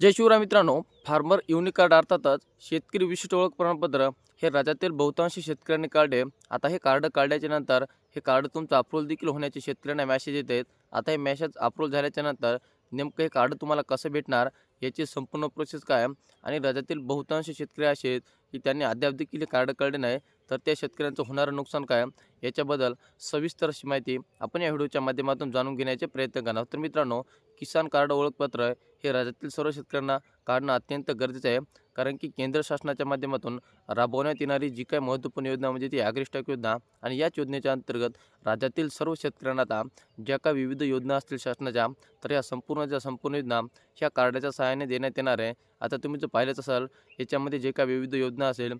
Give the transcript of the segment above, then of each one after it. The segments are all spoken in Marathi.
जय शिवराय मित्रांनो फार्मर युनिक कार्ड अर्थातच शेतकरी विशिष्ट ओळख प्रमाणपत्र हे राज्यातील बहुतांश शेतकऱ्यांनी काढले आता हे कार्ड काढल्याच्या नंतर हे कार्ड तुमचं अप्रूव्हल देखील होण्याचे शेतकऱ्यांना मॅसेज येत आहेत आता हे मॅसेज अप्रूव्ह झाल्याच्यानंतर नेमकं हे कार्ड तुम्हाला कसं भेटणार याची संपूर्ण प्रोसेस काय आहे? आणि राज्यातील बहुतांश शेतकरी असे आहेत की त्यांनी अद्याप देखील हे कार्ड काढले नाही तर त्या शेतकऱ्यांचं होणारं नुकसान काय आहे? याच्याबद्दल सविस्तर अशी माहिती आपण या व्हिडिओच्या माध्यमातून जाणून घेण्याचे प्रयत्न करणार तर मित्रांनो किसान कार्ड ओळखपत्र हे राज्यातील सर्व शेतकऱ्यांना काढणं अत्यंत गरजेचं आहे. कारण की केंद्र शासनाच्या माध्यमातून राबवण्यात येणारी जी काही महत्त्वपूर्ण योजना म्हणजे ती ॲग्रिस्टॉक योजना आणि याच योजनेच्या अंतर्गत राज्यातील सर्व शेतकऱ्यांना आता ज्या काही विविध योजना असतील शासनाच्या तर या संपूर्ण ज्या संपूर्ण योजना ह्या कार्डाच्या सहाय्याने देण्यात येणार आहे. आता तुम्ही जर पाहिलंच असाल याच्यामध्ये जे काही विविध योजना असेल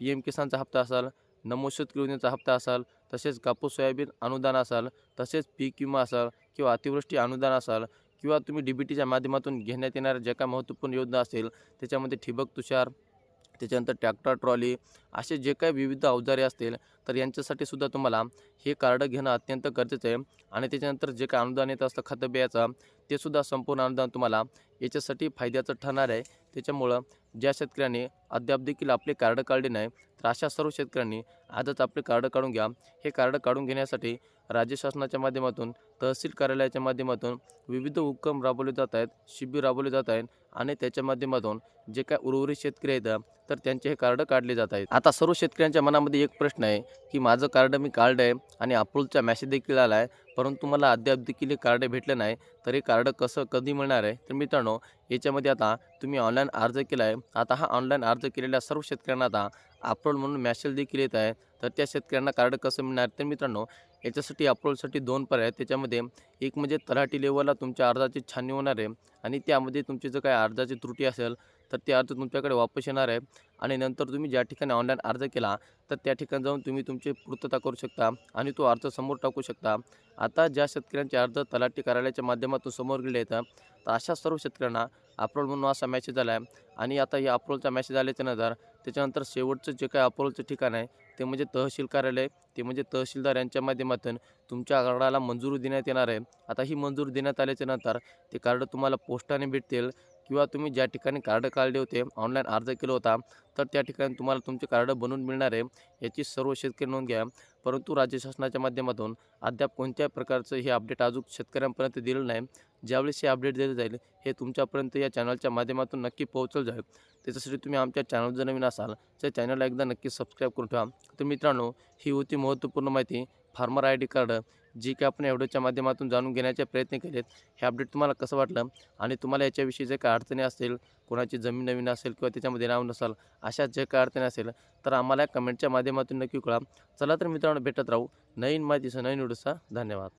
पी एम किसानचा हप्ता असाल नमो शेतकरी योजनेचा हप्ता असाल तसेच कापूस सोयाबीन अनुदान असाल तसेच पीक विमा असाल किंवा अतिवृष्टी अनुदान असाल किंवा तुम्ही डी बी टीच्या माध्यमातून घेण्यात येणाऱ्या ज्या काय महत्त्वपूर्ण योजना असेल त्याच्यामध्ये ठिबक तुषार त्याच्यानंतर ट्रॅक्टर ट्रॉली असे जे काही विविध अवजारे असतील तर यांच्यासाठी सुद्धा तुम्हाला हे कार्ड घेणं अत्यंत गरजेचं आहे. आणि त्याच्यानंतर जे काही अनुदान येत असतं खतबियाचं ते सुद्धा संपूर्ण अनुदान तुम्हाला याच्यासाठी फायद्याचं ठरणार आहे. त्याच्यामुळं ज्या शेतकऱ्यांनी अद्याप देखील आपले कार्ड काढले नाही तर अशा सर्व शेतकऱ्यांनी आजच आपले कार्ड काढून घ्या. हे कार्ड काढून घेण्यासाठी राज्य शासनाच्या माध्यमातून तहसील कार्यालयाच्या माध्यमातून विविध उपक्रम राबवले जात आहेत शिबिर राबवले जात आहेत आणि त्याच्या माध्यमातून जे काय उर्वरित शेतकरी आहेत तर त्यांचे हे कार्ड काढले जात आहेत. आता सर्व शेतकऱ्यांच्या मनामध्ये एक प्रश्न आहे की माझं कार्ड मी काढलं आहे आणि अप्रूव्हचा मॅसेज देखील आला आहे परंतु मला अद्याप देखील हे कार्ड भेटलं नाही. तर हे कार्ड कसं कधी मिळणार आहे? तर मित्रांनो याच्यामध्ये आता तुम्ही ऑनलाईन अर्ज केला आहे आता हा ऑनलाईन अर्ज केलेल्या सर्व शेतकऱ्यांना आता अप्रूव्हल म्हणून मॅसेज देखील येत आहे. तर त्या शेतकऱ्यांना कार्ड कसं मिळणार? तर मित्रांनो याच्यासाठी अप्रोलसाठी दोन पर्याय आहेत. त्याच्यामध्ये एक म्हणजे तलाठी लेवलला तुमच्या अर्जाची छाननी होणार आहे आणि त्यामध्ये तुमची जर काही अर्जाची त्रुटी असेल तर ते अर्ज तुमच्याकडे वापस येणार आहे. आणि नंतर तुम्ही ज्या ठिकाणी ऑनलाईन अर्ज केला तर त्या ठिकाणी जाऊन तुम्ही तुमची पूर्तता करू शकता आणि तो अर्ज समोर टाकू शकता. आता ज्या शेतकऱ्यांचे अर्ज तलाठी कार्यालयाच्या माध्यमातून समोर गेले आहेत तर अशा सर्व शेतकऱ्यांना अप्रोल म्हणून असा मॅसेज आला आहे आणि आता या अप्रोलचा मॅसेज आल्याच्यानंतर त्याच्यानंतर शेवटचं जे काही अप्रोलचं ठिकाण आहे ते म्हणजे तहसील कार्यालय ते म्हणजे तहसीलदार यांच्या माध्यमातून तुमच्या कार्डाला मंजुरी देण्यात येणार आहे. आता ही मंजुरी देण्यात आल्याच्यानंतर ते कार्ड तुम्हाला पोस्टाने भेटतील. किंवा तुम्ही ज्या ठिकाणी कार्ड काढले होते ऑनलाईन अर्ज केला होता तर त्या ठिकाणी तुम्हाला तुमचे कार्ड बनवून मिळणार आहे याची सर्व शेतकरी नोंद घ्या. परंतु राज्य शासनाच्या माध्यमातून अद्याप कोणत्याही प्रकारचं हे अपडेट अजून शेतकऱ्यांपर्यंत दिलं नाही. ज्यावेळेस हे अपडेट दिलं जाईल हे तुमच्यापर्यंत या चॅनलच्या माध्यमातून नक्की पोहोचलं जाईल. त्याच्यासाठी तुम्ही आमच्या चॅनल जर नवीन असाल तर चॅनलला एकदा नक्की सबस्क्राईब करून ठेवा. तर मित्रांनो ही होती महत्त्वपूर्ण माहिती. फार्मर आय डी कार्ड जी की आपण व्हिडिओच्या माध्यमातून जाणून घेण्याचे प्रयत्न केलेत हे अपडेट तुम्हाला कसं वाटलं? आणि तुम्हाला याच्याविषयी जे काही अडचणी असतील कोणाची जमीन नवीन असेल किंवा त्याच्यामध्ये नाव नसाल अशा जे काही अडचणी असेल तर आम्हाला कमेंटच्या माध्यमातून नक्की कळा चला तर मित्रांनो भेटत राहू नवीन माहितीसह नवीन व्हिडिओचा धन्यवाद.